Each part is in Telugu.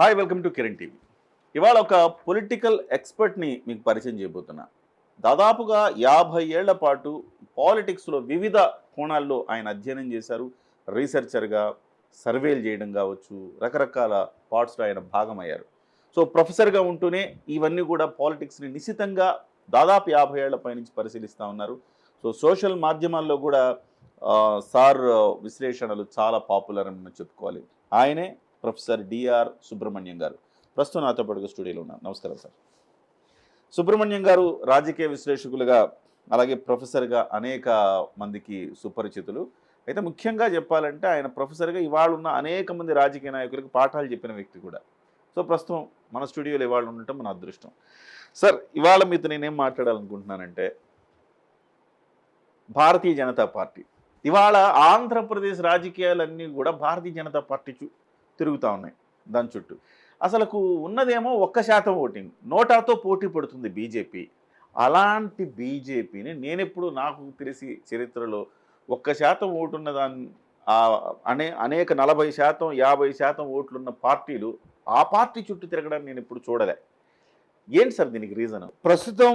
Hi welcome to Kiran TV ఇవాళ ఒక పొలిటికల్ ఎక్స్పర్ట్ని మీకు పరిచయం చేయబోతున్నా. దాదాపుగా యాభై ఏళ్ళ పాటు పాలిటిక్స్లో వివిధ కోణాల్లో ఆయన అధ్యయనం చేశారు. రీసెర్చర్గా సర్వేలు చేయడం కావచ్చు రకరకాల పార్ట్స్లో ఆయన భాగమయ్యారు. సో ప్రొఫెసర్గా ఉంటూనే ఇవన్నీ కూడా పాలిటిక్స్ని నిశితంగా దాదాపు యాభై ఏళ్ళ పైనుంచి పరిశీలిస్తూ ఉన్నారు. సో సోషల్ మాధ్యమాల్లో కూడా సార్ విశ్లేషణలు చాలా పాపులర్ అని చెప్పుకోవాలి. ఆయనే ప్రొఫెసర్ డిఆర్ సుబ్రహ్మణ్యం గారు. ప్రస్తుతం నాతో పాటుగా స్టూడియోలో ఉన్నారు. నమస్కారం సార్. సుబ్రహ్మణ్యం గారు రాజకీయ విశ్లేషకులుగా అలాగే ప్రొఫెసర్గా అనేక మందికి సుపరిచితులు. అయితే ముఖ్యంగా చెప్పాలంటే ఆయన ప్రొఫెసర్గా ఇవాళ ఉన్న అనేక మంది రాజకీయ నాయకులకు పాఠాలు చెప్పిన వ్యక్తి కూడా. సో ప్రస్తుతం మన స్టూడియోలో ఇవాళ ఉండటం మన అదృష్టం. సార్ ఇవాళ మీతో నేనేం మాట్లాడాలనుకుంటున్నానంటే భారతీయ జనతా పార్టీ. ఇవాళ ఆంధ్రప్రదేశ్ రాజకీయాలన్నీ కూడా భారతీయ జనతా పార్టీ తిరుగుతూ ఉన్నాయి దాని చుట్టూ. అసలుకు ఉన్నదేమో ఒక్క శాతం ఓటింగ్. నోటాతో పోటీ పడుతుంది బీజేపీ. అలాంటి బీజేపీని నేనెప్పుడు నాకు తెలిసి చరిత్రలో ఒక్క శాతం ఓటున్న దాన్ని అనే అనేక నలభై శాతం యాభై శాతం ఓట్లున్న పార్టీలు ఆ పార్టీ చుట్టూ తిరగడానికి నేను ఎప్పుడు చూడలే. ఏంటి సార్ దీనికి రీజన్? ప్రస్తుతం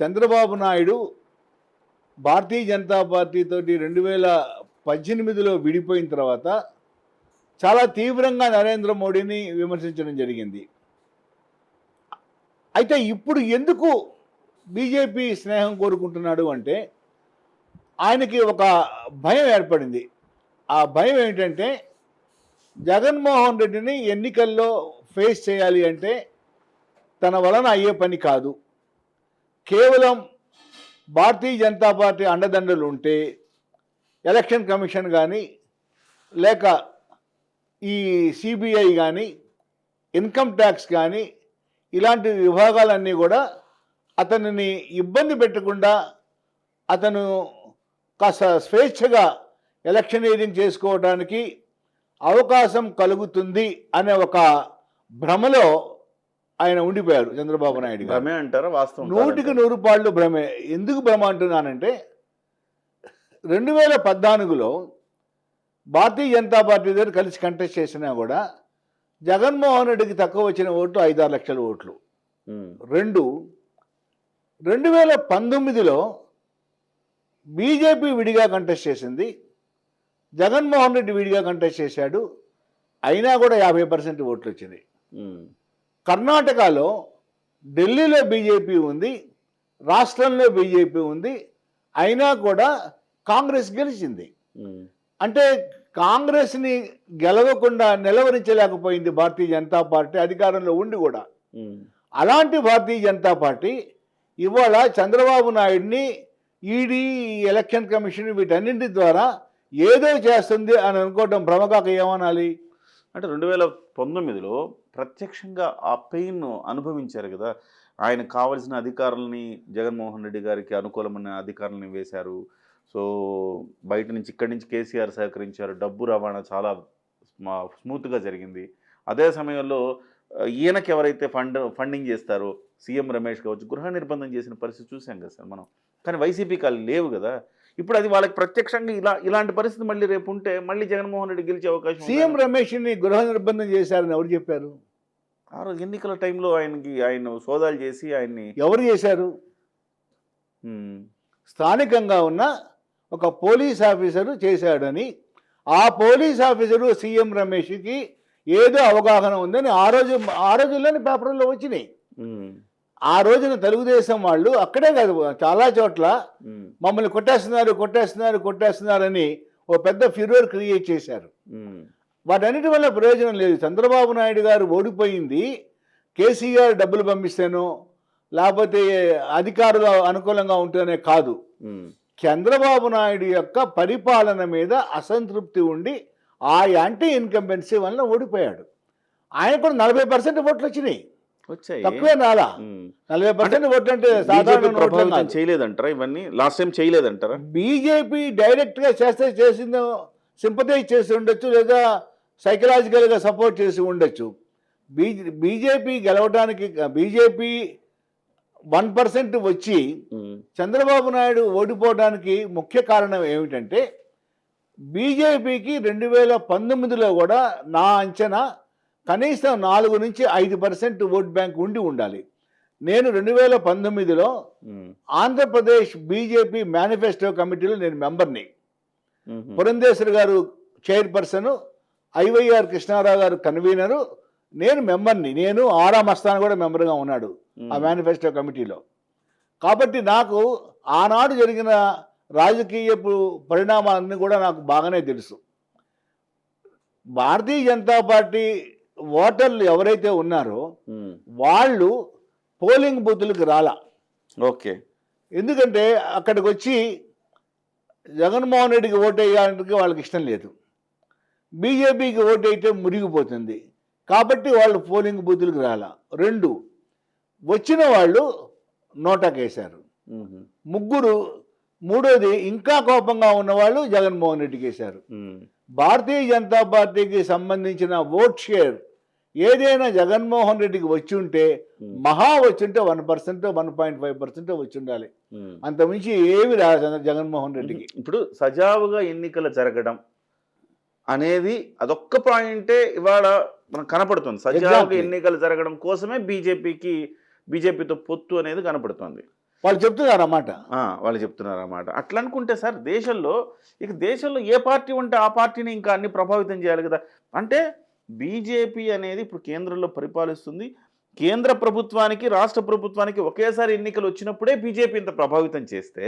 చంద్రబాబు నాయుడు భారతీయ జనతా పార్టీతోటి రెండు వేల పద్దెనిమిదిలో విడిపోయిన తర్వాత చాలా తీవ్రంగా నరేంద్ర మోడీని విమర్శించడం జరిగింది. అయితే ఇప్పుడు ఎందుకు బీజేపీ స్నేహం కోరుకుంటున్నాడు అంటే ఆయనకి ఒక భయం ఏర్పడింది. ఆ భయం ఏంటంటే జగన్మోహన్ రెడ్డిని ఎన్నికల్లో ఫేస్ చేయాలి అంటే తన వలన అయ్యే పని కాదు. కేవలం భారతీయ జనతా పార్టీ అండదండలు ఉంటే ఎలక్షన్ కమిషన్ కానీ లేక ఈ సిబిఐ కానీ ఇన్కమ్ ట్యాక్స్ కానీ ఇలాంటి విభాగాలన్నీ కూడా అతనిని ఇబ్బంది పెట్టకుండా అతను కాస్త స్వేచ్ఛగా ఎలక్షనీరింగ్ చేసుకోవడానికి అవకాశం కలుగుతుంది అనే ఒక భ్రమలో ఆయన ఉండిపోయారు చంద్రబాబు నాయుడు భ్రమే అంటారా? వాస్తవం నూటికి? నూరు పాళ్ళు భ్రమే. ఎందుకు భ్రమ అంటున్నానంటే రెండు వేల పద్నాలుగులో భారతీయ జనతా పార్టీ దగ్గర కలిసి కంటెస్ట్ చేసినా కూడా జగన్మోహన్ రెడ్డికి తక్కువ వచ్చిన ఓట్లు ఐదారు లక్షల ఓట్లు. రెండు రెండు వేల పంతొమ్మిదిలో బీజేపీ విడిగా కంటెస్ట్ చేసింది. జగన్మోహన్ రెడ్డి విడిగా కంటెస్ట్ చేశాడు. అయినా కూడా యాభై పర్సెంట్ ఓట్లు వచ్చింది కర్ణాటకలో ఢిల్లీలో బీజేపీ ఉంది. రాష్ట్రంలో బీజేపీ ఉంది. అయినా కూడా కాంగ్రెస్ గెలిచింది. అంటే కాంగ్రెస్ని గెలవకుండా నిలవరించలేకపోయింది భారతీయ జనతా పార్టీ అధికారంలో ఉండి కూడా. అలాంటి భారతీయ జనతా పార్టీ ఇవాళ చంద్రబాబు నాయుడిని ఈడీ ఎలక్షన్ కమిషన్ వీటన్నింటి ద్వారా ఏదో చేస్తుంది అని అనుకోవటం భ్రమకాక ఏమనాలి? అంటే రెండు వేల పంతొమ్మిదిలో ప్రత్యక్షంగా ఆ పెయిన్ అనుభవించారు కదా. ఆయన కావలసిన అధికారులని జగన్మోహన్ రెడ్డి గారికి అనుకూలమైన అధికారులని వేశారు. సో బయట నుంచి ఇక్కడి నుంచి కేసీఆర్ సహకరించారు. డబ్బు రవాణా చాలా స్మా- స్మూత్గా జరిగింది. అదే సమయంలో ఈయనకి ఎవరైతే ఫండ్ ఫండింగ్ చేస్తారో సీఎం రమేష్ కావచ్చు గృహ నిర్బంధం చేసిన పరిస్థితి చూసాం కదా సార్ మనం. కానీ వైసీపీకి వాళ్ళు లేవు కదా. ఇప్పుడు అది వాళ్ళకి ప్రత్యక్షంగా ఇలా ఇలాంటి పరిస్థితి మళ్ళీ రేపు ఉంటే మళ్ళీ జగన్మోహన్ రెడ్డి గెలిచే అవకాశం? సీఎం రమేష్ని గృహ నిర్బంధం చేశారని ఎవరు చెప్పారు? ఆ రోజు ఎన్నికల టైంలో ఆయనకి ఆయన సోదాలు చేసి ఆయన్ని ఎవరు చేశారు? స్థానికంగా ఉన్న ఒక పోలీస్ ఆఫీసరు చేశాడని ఆ పోలీస్ ఆఫీసరు సీఎం రమేష్కి ఏదో అవగాహన ఉందని ఆ రోజు ఆ రోజుల్లోనే పేపర్లో వచ్చినాయి. ఆ రోజున తెలుగుదేశం వాళ్ళు అక్కడే కాదు చాలా చోట్ల మమ్మల్ని కొట్టేస్తున్నారు కొట్టేస్తున్నారు కొట్టేస్తున్నారని ఓ పెద్ద ఫిరోర్ క్రియేట్ చేశారు. వాటన్నిటి వల్ల ప్రయోజనం లేదు. చంద్రబాబు నాయుడు గారు ఓడిపోయింది కేసీఆర్ డబ్బులు పంపిస్తేనో లేకపోతే అధికారులు అనుకూలంగా ఉంటేనే కాదు. చంద్రబాబు నాయుడు యొక్క పరిపాలన మీద అసంతృప్తి ఉండి ఆ యాంటీ ఇన్కంబెన్సీ వల్ల ఓడిపోయాడు. ఆయన కూడా నలభై పర్సెంట్ ఓట్లు వచ్చినాయి. తక్కువే ఉమ్. నలభై పర్సెంట్ ఓట్లు అంటే సాధారణ. చేయలేదంటారా ఇవన్నీ? Last time చేయలేదంటారా? బీజేపీ డైరెక్ట్గా చేస్తే చేసిందో సింపతైజ్ చేసి ఉండొచ్చు లేదా సైకలాజికల్గా సపోర్ట్ చేసి ఉండొచ్చు. బీజే బీజేపీ గెలవడానికి బీజేపీ వన్ పర్సెంట్ వచ్చి చంద్రబాబు నాయుడు ఓడిపోవడానికి ముఖ్య కారణం ఏమిటంటే బీజేపీకి రెండు వేల పంతొమ్మిదిలో కూడా నా అంచనా కనీసం నాలుగు నుంచి ఐదు పర్సెంట్ ఓట్ బ్యాంక్ ఉండి ఉండాలి. నేను రెండు వేల పంతొమ్మిదిలో ఆంధ్రప్రదేశ్ బీజేపీ మేనిఫెస్టో కమిటీలో నేను మెంబర్ని. పురంధేశ్వర్ గారు చైర్పర్సన్ ఐవైఆర్ కృష్ణారావు గారు కన్వీనరు నేను మెంబర్ని. నేను ఆరా మస్తాన్ కూడా మెంబర్గా ఉన్నాడు. ఆ మేనిఫెస్టో కమిటీలో. కాబట్టి నాకు ఆనాడు జరిగిన రాజకీయపు పరిణామాలన్నీ కూడా నాకు బాగానే తెలుసు. భారతీయ జనతా పార్టీ ఓటర్లు ఎవరైతే ఉన్నారో వాళ్ళు పోలింగ్ బూతులకు రాలా. ఓకే. ఎందుకంటే అక్కడికి వచ్చి జగన్మోహన్ రెడ్డికి ఓటు వేయడానికి వాళ్ళకి ఇష్టం లేదు. బీజేపీకి ఓటు వేయటం మురిగిపోతుంది. కాబట్టి వాళ్ళు పోలింగ్ బూతులకు రాలా. రెండు వచ్చిన వాళ్ళు నోటాకేశారు. ముగ్గురు మూడోది ఇంకా కోపంగా ఉన్నవాళ్ళు జగన్మోహన్ రెడ్డికి వేశారు భారతీయ జనతా పార్టీకి సంబంధించిన ఓట్ షేర్ ఏదైనా జగన్మోహన్ రెడ్డికి వచ్చి ఉంటే మహా వచ్చి ఉంటే one percent one point five percent వచ్చి ఉండాలి. అంతమించి ఏమి రాదు జగన్- జగన్మోహన్ రెడ్డికి. ఇప్పుడు సజావుగా ఎన్నికలు జరగడం అనేది అదొక్క పాయింటే ఇవాళ మనకు కనపడుతుంది. సజావుగా. ఎన్నికలు జరగడం కోసమే బీజేపీకి బీజేపీతో పొత్తు అనేది కనపడుతుంది. వాళ్ళు చెప్తున్నారు అన్నమాట వాళ్ళు చెప్తున్నారు అన్నమాట అట్లా అనుకుంటే సార్ దేశంలో ఇక దేశంలో ఏ పార్టీ ఉంటే ఆ పార్టీని ఇంకా అన్ని ప్రభావితం చేయాలి కదా? అంటే బీజేపీ అనేది ఇప్పుడు కేంద్రంలో పరిపాలిస్తుంది. కేంద్ర ప్రభుత్వానికి రాష్ట్ర ప్రభుత్వానికి ఒకేసారి ఎన్నికలు వచ్చినప్పుడే బీజేపీ ఇంత ప్రభావితం చేస్తే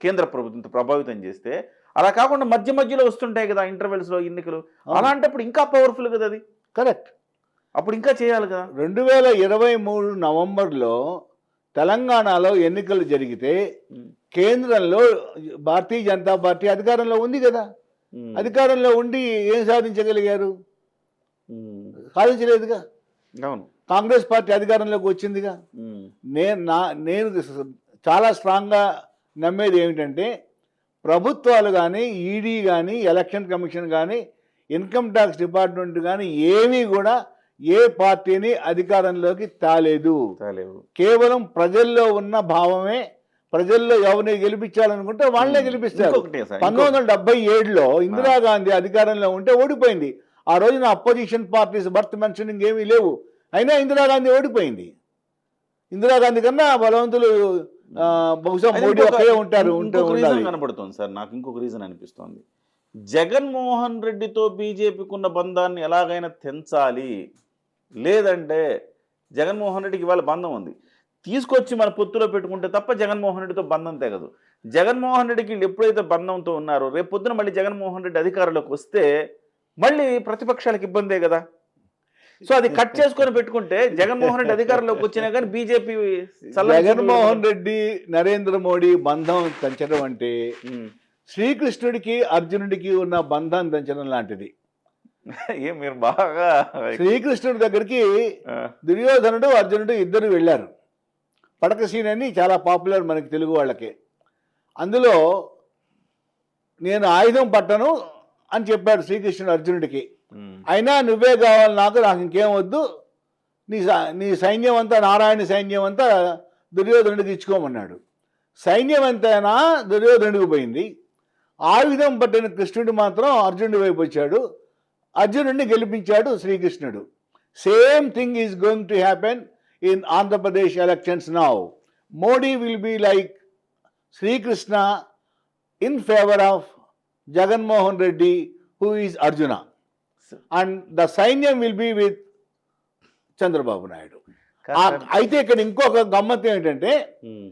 కేంద్ర ప్రభుత్వం ఇంత ప్రభావితం చేస్తే అలా కాకుండా మధ్య మధ్యలో వస్తుంటాయి కదా ఇంటర్వెల్స్లో ఎన్నికలు. అలాంటప్పుడు ఇంకా పవర్ఫుల్ కదా అది? కరెక్ట్ అప్పుడు ఇంకా చేయాలి కదా. రెండు వేల ఇరవై మూడు నవంబర్లో తెలంగాణలో ఎన్నికలు జరిగితే కేంద్రంలో భారతీయ జనతా పార్టీ అధికారంలో ఉంది కదా. అధికారంలో ఉండి ఏం సాధించగలిగారు? సాధించలేదుగా. అవును. కాంగ్రెస్ పార్టీ అధికారంలోకి వచ్చిందిగా. నేను నా నేను చాలా స్ట్రాంగ్గా నమ్మేది ఏమిటంటే ప్రభుత్వాలు కానీ ఈడీ కానీ ఎలక్షన్ కమిషన్ కానీ ఇన్కమ్ ట్యాక్స్ డిపార్ట్మెంట్ కానీ ఏమీ కూడా ఏ పార్టీని అధికారంలోకి తాలేదు. కేవలం ప్రజల్లో ఉన్న భావమే ప్రజల్లో ఎవరిని గెలిపించాలనుకుంటే వాళ్ళే గెలిపిస్తారు. పంతొమ్మిది వందల డెబ్బై ఏడులో ఇందిరాగాంధీ అధికారంలో ఉంటే ఓడిపోయింది. ఆ రోజున అపోజిషన్ పార్టీస్ బర్త్ మెన్షనింగ్ ఏమీ లేవు. అయినా ఇందిరాగాంధీ ఓడిపోయింది. ఇందిరాగాంధీ కన్నా బలవంతులు బహుశా మోడీ ఒక్కరే ఉంటారు కనపడుతుంది సార్ నాకు ఇంకొక రీజన్ అనిపిస్తోంది. జగన్మోహన్ రెడ్డితో బీజేపీకి ఉన్న బంధాన్ని ఎలాగైనా తెంచాలి. లేదంటే జగన్మోహన్ రెడ్డికి ఇవాళ బంధం ఉంది. తీసుకొచ్చి మన పొత్తులో పెట్టుకుంటే తప్ప జగన్మోహన్ రెడ్డితో బంధం తెగదు. జగన్మోహన్ రెడ్డికి వీళ్ళు ఎప్పుడైతే బంధంతో ఉన్నారో రేపు పొద్దున మళ్ళీ జగన్మోహన్ రెడ్డి అధికారంలోకి వస్తే మళ్ళీ ప్రతిపక్షాలకు ఇబ్బందే కదా? సో అది కట్ చేసుకొని పెట్టుకుంటే జగన్మోహన్ రెడ్డి అధికారంలోకి వచ్చినా కానీ బీజేపీ జగన్మోహన్ రెడ్డి నరేంద్ర మోడీ బంధం తెంచడం అంటే. శ్రీకృష్ణుడికి అర్జునుడికి ఉన్న బంధం తెంచడం లాంటిది. ఏం మీరు బాగా శ్రీకృష్ణుడి దగ్గరికి దుర్యోధనుడు అర్జునుడు ఇద్దరు వెళ్ళారు. పడక సీన్ అని చాలా పాపులర్ మనకి తెలుగు వాళ్ళకి. అందులో నేను ఆయుధం పట్టను అని చెప్పాడు శ్రీకృష్ణుడు అర్జునుడికి. అయినా నువ్వే కావాలి నాకు నాకు ఇంకేం వద్దు. నీ నీ సైన్యం అంతా నారాయణ సైన్యం అంతా దుర్యోధనుడికి ఇచ్చుకోమన్నాడు. సైన్యం ఎంతైనా దుర్యోధనుడికి పోయింది. ఆయుధం పట్టిన కృష్ణుడు మాత్రం అర్జునుడి వైపు వచ్చాడు. అర్జునుడిని గెలిపించాడు శ్రీకృష్ణుడు. Same thing is going to happen in Andhra Pradesh elections now Modi will be like Srikrishna in favour of Jaganmohan Reddy who is Arjuna and the సైన్యం will be with Chandrababu Naidu. అయితే ఇక్కడ ఇంకొక గమ్మత్ ఏంటంటే ఉమ్,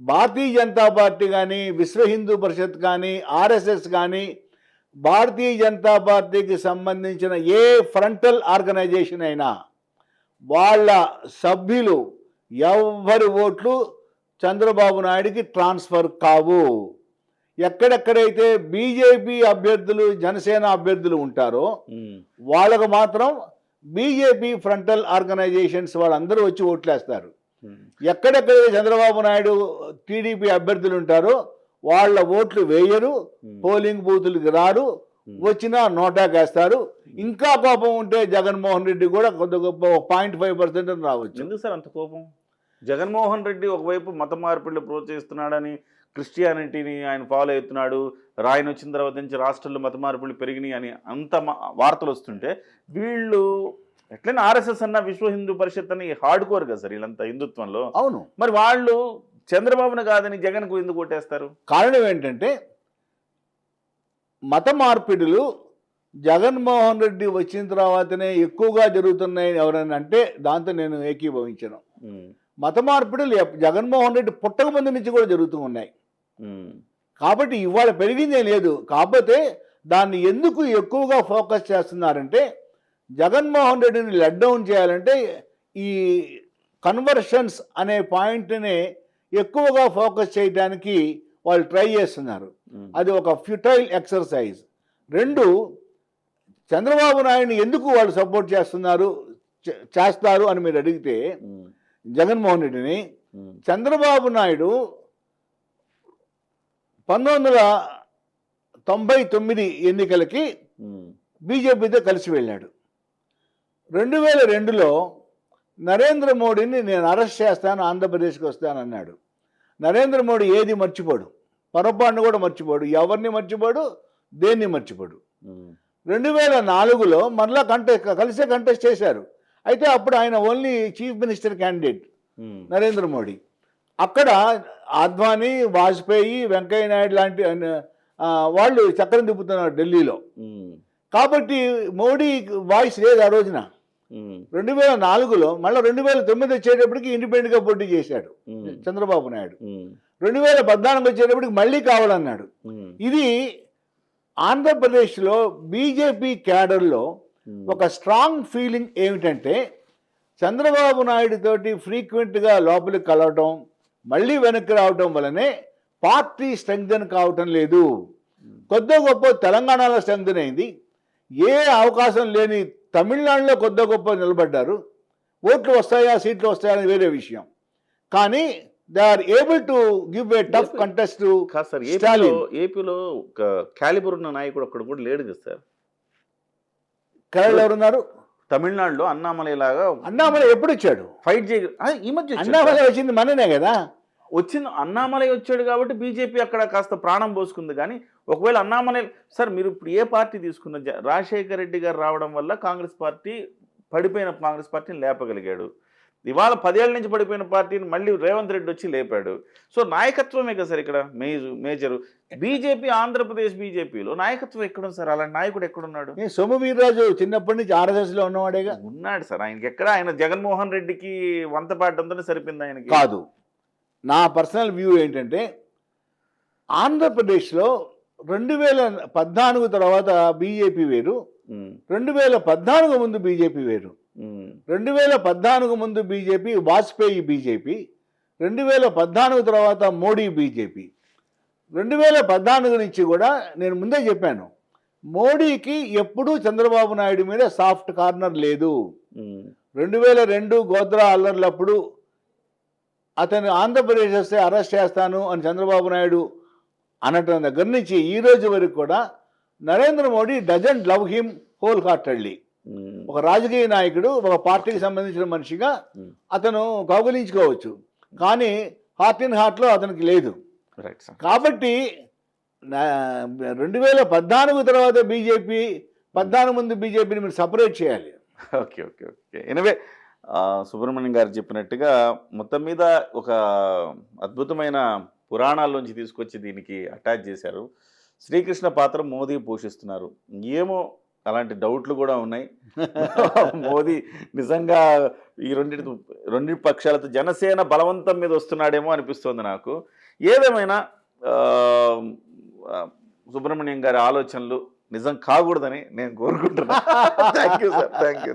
భారతీయ జనతా పార్టీ కానీ విశ్వ హిందూ పరిషత్ కానీ ఆర్ఎస్ఎస్ కానీ భారతీయ జనతా పార్టీకి సంబంధించిన ఏ ఫ్రంటల్ ఆర్గనైజేషన్ అయినా వాళ్ళ సభ్యులు ఎవ్వరి ఓట్లు చంద్రబాబు నాయుడికి ట్రాన్స్ఫర్ కావు. ఎక్కడెక్కడైతే బీజేపీ అభ్యర్థులు జనసేన అభ్యర్థులు ఉంటారో వాళ్ళకు మాత్రం బీజేపీ ఫ్రంటల్ ఆర్గనైజేషన్స్ వాళ్ళందరూ వచ్చి ఓట్లేస్తారు. ఎక్కడెక్కడైతే చంద్రబాబు నాయుడు టీడీపీ అభ్యర్థులు ఉంటారో వాళ్ళ ఓట్లు వేయరు. పోలింగ్ బూతులకి రారు ఉమ్. వచ్చినా నోటాకేస్తారు ఇంకా కోపం ఉంటే జగన్మోహన్ రెడ్డి కూడా కొద్ది గొప్ప పాయింట్ ఫైవ్ పర్సెంట్ రావచ్చు. ఎందుకు సార్ అంత కోపం? జగన్మోహన్ రెడ్డి ఒకవైపు మత మార్పిళ్ళు ప్రోత్సహిస్తున్నాడని క్రిస్టియానిటీని ఆయన ఫాలో అవుతున్నాడు రాయన వచ్చిన తర్వాత నుంచి రాష్ట్రంలో మత మార్పులు పెరిగినాయి అని అంత మా- వార్తలు వస్తుంటే వీళ్ళు ఎట్లయినా ఆర్ఎస్ఎస్ అన్న విశ్వ హిందూ పరిషత్ అని హార్డ్ కోర్ కదా సార్ వీళ్ళంతా హిందుత్వంలో. అవును. మరి వాళ్ళు చంద్రబాబును కాదని జగన్కు ఎందుకు కొట్టేస్తారు? కారణం ఏంటంటే మత మార్పిడులు జగన్మోహన్ రెడ్డి వచ్చిన తర్వాతనే ఎక్కువగా జరుగుతున్నాయని ఎవరైనా అంటే దాంతో నేను ఏకీభవించను. మత మార్పిడులు జగన్మోహన్ రెడ్డి పుట్టక ముందు నుంచి కూడా జరుగుతూ ఉన్నాయి. కాబట్టి ఇవాళ పెరిగిందే లేదు. కాకపోతే దాన్ని ఎందుకు ఎక్కువగా ఫోకస్ చేస్తున్నారంటే జగన్మోహన్ రెడ్డిని లెట్ డౌన్ చేయాలంటే ఈ కన్వర్షన్స్ అనే పాయింట్ని ఎక్కువగా ఫోకస్ చేయడానికి వాళ్ళు ట్రై చేస్తున్నారు. అది ఒక ఫ్యూటైల్ ఎక్సర్సైజ్ రెండు చంద్రబాబు నాయుడిని ఎందుకు వాళ్ళు సపోర్ట్ చేస్తున్నారు చేస్తారు అని మీరు అడిగితే జగన్మోహన్ రెడ్డిని చంద్రబాబు నాయుడు పంతొమ్మిది వందల తొంభై తొమ్మిది ఎన్నికలకి బీజేపీతో కలిసి వెళ్ళాడు. రెండు వేల రెండులో నరేంద్ర మోడీని నేను అరెస్ట్ చేస్తాను ఆంధ్రప్రదేశ్కి వస్తానన్నాడు నరేంద్ర మోడీ ఏది మర్చిపోడు. పొరపాటును కూడా మర్చిపోడు. ఎవరిని మర్చిపోడు? దేన్ని మర్చిపోడు? రెండు వేల నాలుగులో మరలా కంటెస్ట్ కలిసే కంటెస్ట్ చేశారు. అయితే అప్పుడు ఆయన only chief minister candidate Narendra Modi. అక్కడ అద్వానీ వాజ్పేయి వెంకయ్య నాయుడు లాంటి వాళ్ళు చక్రం తిప్పుతున్నారు ఢిల్లీలో. కాబట్టి మోడీ వాయిస్ లేదు ఆ రోజున. రెండు వేల నాలుగులో మళ్ళీ రెండు వేల తొమ్మిది వచ్చేటప్పటికి ఇండిపెండెంట్గా పోటీ చేశాడు చంద్రబాబు నాయుడు. రెండు వేల పద్నాలుగు వచ్చేటప్పటికి మళ్ళీ కావాలన్నాడు. ఇది ఆంధ్రప్రదేశ్లో బీజేపీ క్యాడర్లో ఒక స్ట్రాంగ్ ఫీలింగ్ ఏమిటంటే చంద్రబాబు నాయుడు తోటి ఫ్రీక్వెంట్గా లోపలికి కలవటం మళ్ళీ వెనక్కి రావటం వలనే పార్టీ స్ట్రెంగ్తన్ కావటం లేదు. కొద్ది గొప్ప తెలంగాణలో స్ట్రెంగ్తన్ అయింది. ఏ అవకాశం లేని తమిళనాడులో కొద్ది గొప్ప నిలబడ్డారు. ఓట్లు వస్తాయా సీట్లు వస్తాయా అని వేరే విషయం. కానీ they are able to give a tough contest కాదు సార్ ఏపీలో. ఏపీలో ఒక క్యాలిబర్ ఉన్న నాయకుడు ఒక్కడు కూడా లేడు కదా సార్. కేరళ ఎవరున్నారు? తమిళనాడులో అన్నామలై లాగా అన్నామలై ఎప్పుడు వచ్చాడు? ఫైట్ చేయ ఈ మధ్య. అన్నామలై వచ్చింది మననే కదా. వచ్చిన అన్నామలై వచ్చాడు కాబట్టి బీజేపీ అక్కడ కాస్త ప్రాణం పోసుకుంది కానీ ఒకవేళ అన్నామలై సార్ మీరు ఇప్పుడు ఏ పార్టీ తీసుకున్న రాజశేఖర రెడ్డి గారు రావడం వల్ల కాంగ్రెస్ పార్టీ పడిపోయిన కాంగ్రెస్ పార్టీని లేపగలిగాడు. ఇవాళ పదేళ్ళ నుంచి పడిపోయిన పార్టీని మళ్ళీ రేవంత్ రెడ్డి వచ్చి లేపాడు. సో నాయకత్వమే కదా సార్ ఇక్కడ? Maze major. బీజేపీ ఆంధ్రప్రదేశ్ బీజేపీలో నాయకత్వం ఎక్కడుంది సార్? అలాంటి నాయకుడు ఎక్కడున్నాడు? సోము వీర్రాజు చిన్నప్పటి నుంచి ఆర్ఎస్ఎస్లో ఉన్నవాడేగా? ఉన్నాడు సార్. ఆయనకి ఎక్కడ? ఆయన జగన్మోహన్ రెడ్డికి వంత పాడడంతోనే సరిపోయింది ఆయనకి. కాదు. నా పర్సనల్ వ్యూ ఏంటంటే ఆంధ్రప్రదేశ్లో రెండు వేల పద్నాలుగు తర్వాత బీజేపీ వేరు. రెండు వేల పద్నాలుగు ముందు బీజేపీ వేరు. రెండు వేల పద్నాలుగు ముందు బీజేపీ వాజ్పేయి బీజేపీ. రెండు వేల పద్నాలుగు తర్వాత మోడీ బీజేపీ. రెండు వేల పద్నాలుగు నుంచి కూడా నేను ముందే చెప్పాను మోడీకి ఎప్పుడూ చంద్రబాబు నాయుడు మీద సాఫ్ట్ కార్నర్ లేదు. రెండు వేల రెండు గోద్రా అల్లర్లప్పుడు అతను ఆంధ్రప్రదేశ్ వస్తే అరెస్ట్ చేస్తాను అని చంద్రబాబు నాయుడు అనటం దగ్గర నుంచి ఈ రోజు వరకు కూడా Narendra Modi doesn't love him wholeheartedly ఒక రాజకీయ నాయకుడు ఒక పార్టీకి సంబంధించిన మనిషిగా. అతను కౌగులించుకోవచ్చు. కానీ హార్ట్ ఇన్ హార్ట్లో అతనికి లేదు. కాబట్టి రెండు వేల పద్నాలుగు తర్వాత బీజేపీ పద్నాలుగు ముందు బీజేపీని మీరు సపరేట్ చేయాలి. Okay okay okay anyway Subrahmanyam గారు చెప్పినట్టుగా మొత్తం మీద ఒక అద్భుతమైన పురాణాల్లోంచి తీసుకొచ్చి దీనికి అటాచ్ చేశారు. శ్రీకృష్ణ పాత్ర మోదీ పోషిస్తున్నారు. ఏమో అలాంటి డౌట్లు కూడా ఉన్నాయి. మోదీ నిజంగా ఈ రెండింటి రెండు పక్షాలతో జనసేన బలవంతం మీద వస్తున్నాడేమో అనిపిస్తోంది నాకు. ఏదేమైనా సుబ్రహ్మణ్యం గారి ఆలోచనలు నిజం కాకూడదని నేను కోరుకుంటున్నాను thank you sir thank you